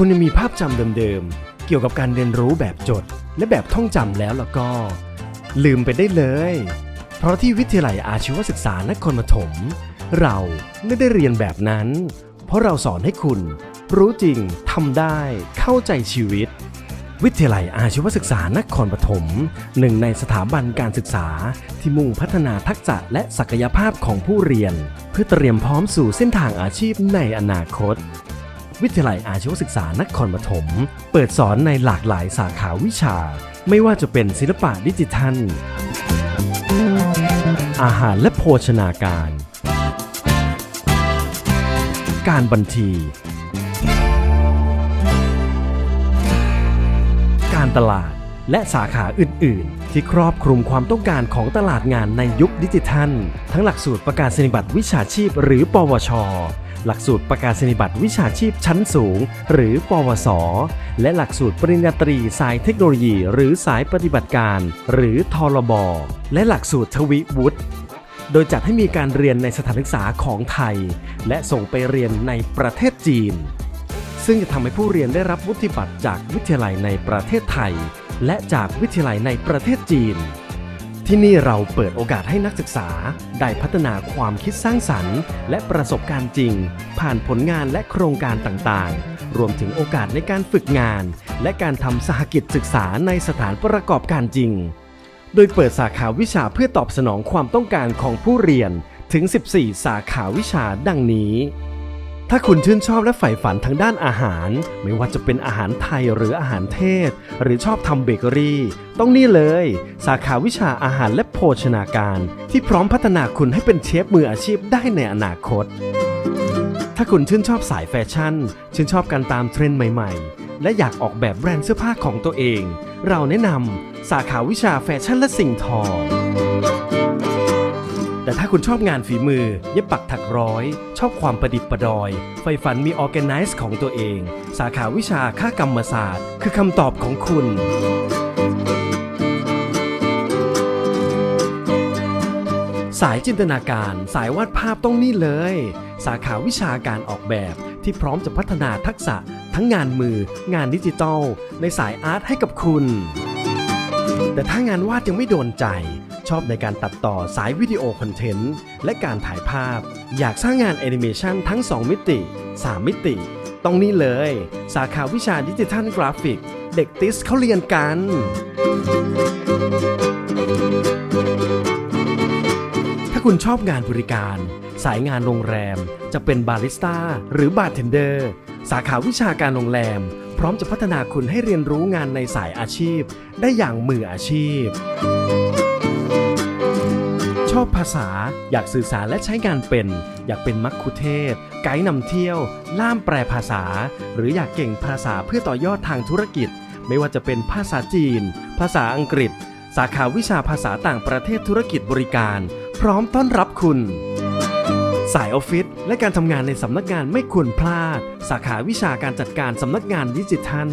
คุณยังมีภาพจำเดิมๆ เกี่ยวกับการเรียนรู้แบบจด และแบบท่องจำแล้วแล้วก็ ลืมไปได้เลย เพราะที่วิทยาลัยอาชีวศึกษานครปฐม เราไม่ได้เรียนแบบนั้น เพราะเราสอนให้คุณ รู้จริงทำได้ เข้าใจชีวิต วิทยาลัยอาชีวศึกษานครปฐมหนึ่งในสถาบันการศึกษาที่มุ่งพัฒนาทักษะและศักยภาพของผู้เรียน เพื่อเตรียมพร้อมสู่เส้นทางอาชีพในอนาคต วิทยาลัยอาชีวศึกษานครปฐม เปิดสอนในหลากหลายสาขาวิชา ไม่ว่าจะเป็นศิลปะดิจิทัล อาหารและโภชนาการ การบัญชี การตลาดและสาขาอื่น ๆ ที่ครอบคลุมความต้องการของตลาดงานในยุคดิจิทัล ทั้งหลักสูตรประกาศนียบัตรวิชาชีพหรือ ปวช หลักสูตรประกาศนียบัตรวิชาชีพชั้นสูง หรือ ปวส และหลักสูตรปริญญาตรีสายเทคโนโลยี หรือสายปฏิบัติการ หรือทรบ และหลักสูตรทวิวุฒิโดยจัดให้มีการเรียนในสถานศึกษาของไทย และส่งไปเรียนในประเทศจีน ซึ่งจะทำให้ผู้เรียนได้รับวุฒิบัตรจากวิทยาลัยในประเทศไทย และจากวิทยาลัยในประเทศจีน ที่นี่เราเปิดโอกาสให้นักศึกษา ได้พัฒนาความคิดสร้างสรรค์ และประสบการณ์จริง ผ่านผลงานและโครงการต่างๆ รวมถึงโอกาสในการฝึกงาน และการทำสหกิจศึกษาในสถานประกอบการจริง โดยเปิดสาขาวิชาเพื่อตอบสนองความต้องการของผู้เรียนถึง 14 สาขาวิชาดังนี้ ถ้าคุณชื่นชอบและใฝ่ฝันทางด้านอาหาร ไม่ว่าจะเป็นอาหารไทยหรืออาหารเทศ หรือชอบทำเบเกอรี่ ต้องนี่เลย สาขาวิชาอาหารและโภชนาการ ที่พร้อมพัฒนาคุณให้เป็นเชฟมืออาชีพได้ในอนาคต ถ้าคุณชื่นชอบสายแฟชั่น ชื่นชอบการตามเทรนด์ใหม่ ๆ และอยากออกแบบแบรนด์เสื้อผ้าของตัวเอง เราแนะนำสาขาวิชาแฟชั่นและสิ่งทอ แต่ถ้าคุณชอบงานฝีมือ เย็บปักถักร้อย ชอบความประดิษฐ์ประดอย ไฟฝันมีออแกไนซ์ของตัวเอง สาขาวิชาค่ากรรมศาสตร์ คือคำตอบของคุณ สายจินตนาการสายวาดภาพต้องนี่เลย สาขาวิชาการออกแบบที่พร้อมจะพัฒนาทักษะ ทั้งงานมือ งานดิจิทัล ในสายอาร์ตให้กับคุณ แต่ถ้างานวาดยังไม่โดนใจ ชอบในการตัดต่อสายวิดีโอคอนเทนต์และการถ่ายภาพ อยากสร้างงานแอนิเมชันทั้ง 2 มิติ 3 มิติ ต้องนี่เลย สาขาวิชาดิจิทัลกราฟิก เด็กติสเขาเรียนกัน ถ้าคุณชอบงานบริการ สายงานโรงแรม จะเป็นบาริสต้าหรือบาร์เทนเดอร์ สาขาวิชาการโรงแรม พร้อมจะพัฒนาคุณให้เรียนรู้งานในสายอาชีพ ได้อย่างมืออาชีพ อบภาษา อยากสื่อสารและใช้งานเป็น อยากเป็นมัคคุเทศก์ไกด์นำเที่ยว ล่ามแปลภาษา หรืออยากเก่งภาษาเพื่อต่อยอดทางธุรกิจ ไม่ว่าจะเป็นภาษาจีน ภาษาอังกฤษ สาขาวิชาภาษาต่างประเทศธุรกิจบริการ พร้อมต้อนรับคุณ สายออฟฟิศและการทำงานในสำนักงานไม่ควรพลาด สาขาวิชาการจัดการสำนักงานดิจิทัล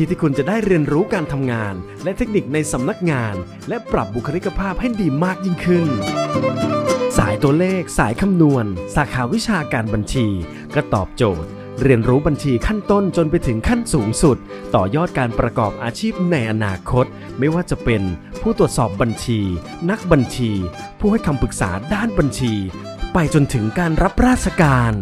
ที่ที่คุณจะได้เรียนรู้การทำงาน และเทคนิคในสำนักงาน และปรับบุคลิกภาพให้ดีมากยิ่งขึ้น สายตัวเลข สายคำนวณ สาขาวิชาการบัญชี ก็ตอบโจทย์ เรียนรู้บัญชีขั้นต้นจนไปถึงขั้นสูงสุด ต่อยอดการประกอบอาชีพในอนาคต ไม่ว่าจะเป็นผู้ตรวจสอบบัญชี นักบัญชี ผู้ให้คำปรึกษาด้านบัญชี ไปจนถึงการรับราชการ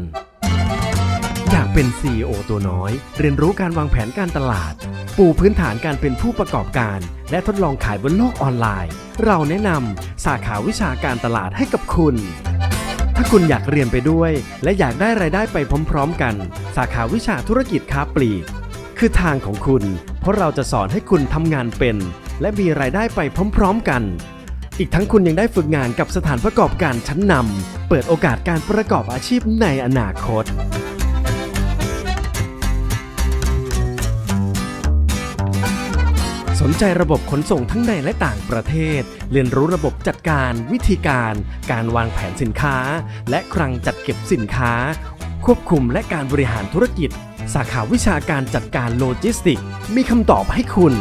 เป็น CEO ตัวน้อย เรียนรู้การวางแผนการตลาด ปูพื้นฐานการเป็นผู้ประกอบการ และทดลองขายบนโลกออนไลน์ เราแนะนำสาขาวิชาการตลาดให้กับคุณ ถ้าคุณอยากเรียนไปด้วย และอยากได้รายได้ไปพร้อมๆ กัน สาขาวิชาธุรกิจค้าปลีก คือทางของคุณ เพราะเราจะสอนให้คุณทำงานเป็น และมีรายได้ไปพร้อมๆ กันอีกทั้งคุณยังได้ฝึกงานกับสถานประกอบการชั้นนำ เปิดโอกาสการประกอบอาชีพในอนาคต นใจระบบขนส่งทั้งในและต่างประเทศ เรียนรู้ระบบจัดการ วิธีการ การวางแผนสินค้า และคลังจัดเก็บสินค้า ควบคุมและการบริหารธุรกิจ สาขาวิชาการจัดการโลจิสติก มีคำตอบให้คุณ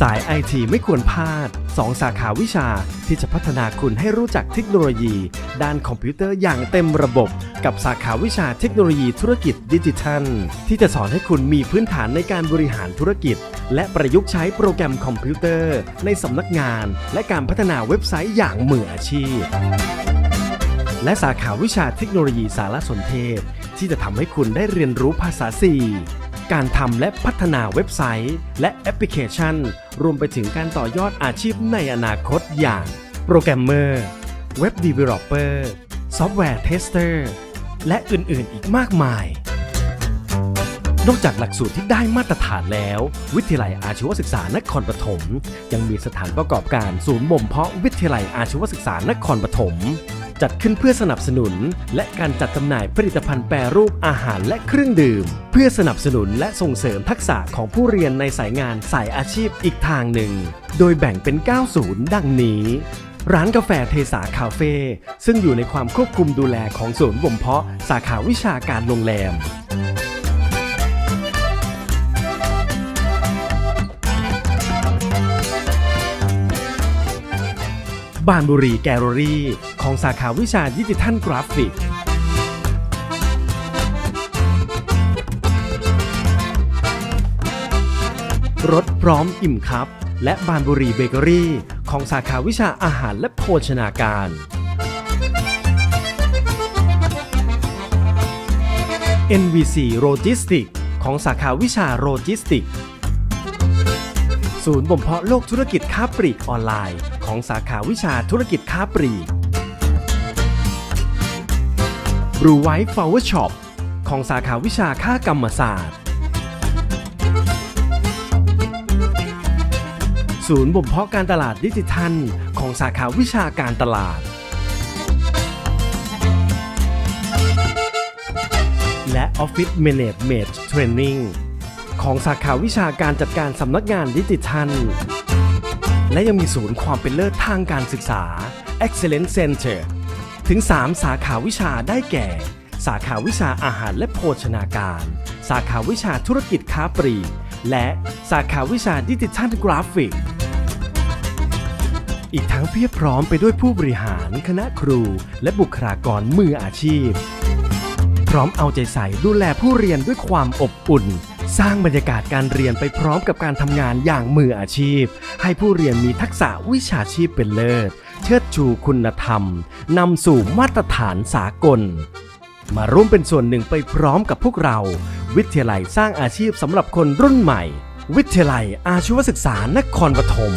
สายไอทีไม่ควรพลาด 2 สาขาวิชาที่จะพัฒนาคุณให้รู้จักเทคโนโลยี ด้านคอมพิวเตอร์อย่างเต็มระบบ กับสาขาวิชาเทคโนโลยีธุรกิจดิจิทัล ที่จะสอนให้คุณมีพื้นฐานในการบริหารธุรกิจ และประยุกต์ใช้โปรแกรมคอมพิวเตอร์ ในสำนักงาน และการพัฒนาเว็บไซต์อย่างมืออาชีพ และสาขาวิชาเทคโนโลยีสารสนเทศ ที่จะทำให้คุณได้เรียนรู้ภาษา 4การทำและพัฒนาเว็บไซต์ และแอปพลิเคชัน รวมไปถึงการต่อยอดอาชีพในอนาคตอย่าง โปรแกรมเมอร์ เว็บดีเวลลอปเปอร์ ซอฟต์แวร์เทสเตอร์ และอื่นๆอีกมากมาย นอกจากหลักสูตรที่ได้มาตรฐานแล้ว วิทยาลัยอาชีวศึกษานครปฐมยังมีสถานประกอบการศูนย์บ่มเพาะวิทยาลัยอาชีวศึกษานครปฐมจัดขึ้นเพื่อสนับสนุน และการจัดจำหน่ายผลิตภัณฑ์แปรรูปอาหารและเครื่องดื่ม เพื่อสนับสนุนและส่งเสริมทักษะของผู้เรียนในสายงานสายอาชีพอีกทางหนึ่ง โดยแบ่งเป็น 9 ศูนย์ดังนี้ ร้านกาแฟเทสาคาเฟ่ซึ่งอยู่ในความควบคุมดูแลของศูนย์บ่มเพาะสาขาวิชาการโรงแรม บานบุรีแกลเลอรี่ ของสาขาวิชาดิจิทัลกราฟิก รถพร้อมอิ่มครับ และบานบุรีเบเกอรี่ ของสาขาวิชาอาหารและโภชนาการ NVC Logistics ของสาขาวิชาโลจิสติก ศูนย์บ่มเพาะโลกธุรกิจค้าปลีกออนไลน์ ของสาขาวิชาธุรกิจค้าปลีก Blue White Flower Shop ของสาขาวิชาค่ากรรมศาสตร์ ศูนย์บ่มเพาะการตลาดดิจิทัล ของสาขาวิชาการตลาด และ Office Management Training ของสาขาวิชาการจัดการสำนักงานดิจิทัล และยังมีศูนย์ความเป็นเลิศทางการศึกษา Excellence Center ถึง 3 สาขาวิชาได้แก่ สาขาวิชาอาหารและโภชนาการ สาขาวิชาธุรกิจค้าปลีกและสาขาวิชาดิจิทัลกราฟิก อีกทั้งเพียบพร้อมไปด้วยผู้บริหาร คณะครู และบุคลากรมืออาชีพ พร้อมเอาใจใส่ดูแลผู้เรียนด้วยความอบอุ่น สร้างบรรยากาศการเรียนไปพร้อมกับการทำงานอย่างมืออาชีพ ให้ผู้เรียนมีทักษะวิชาชีพเป็นเลิศ เชิดชูคุณธรรมนำสู่มาตรฐานสากล มาร่วมเป็นส่วนหนึ่งไปพร้อมกับพวกเรา วิทยาลัยสร้างอาชีพสำหรับคนรุ่นใหม่ วิทยาลัยอาชีวศึกษานครปฐม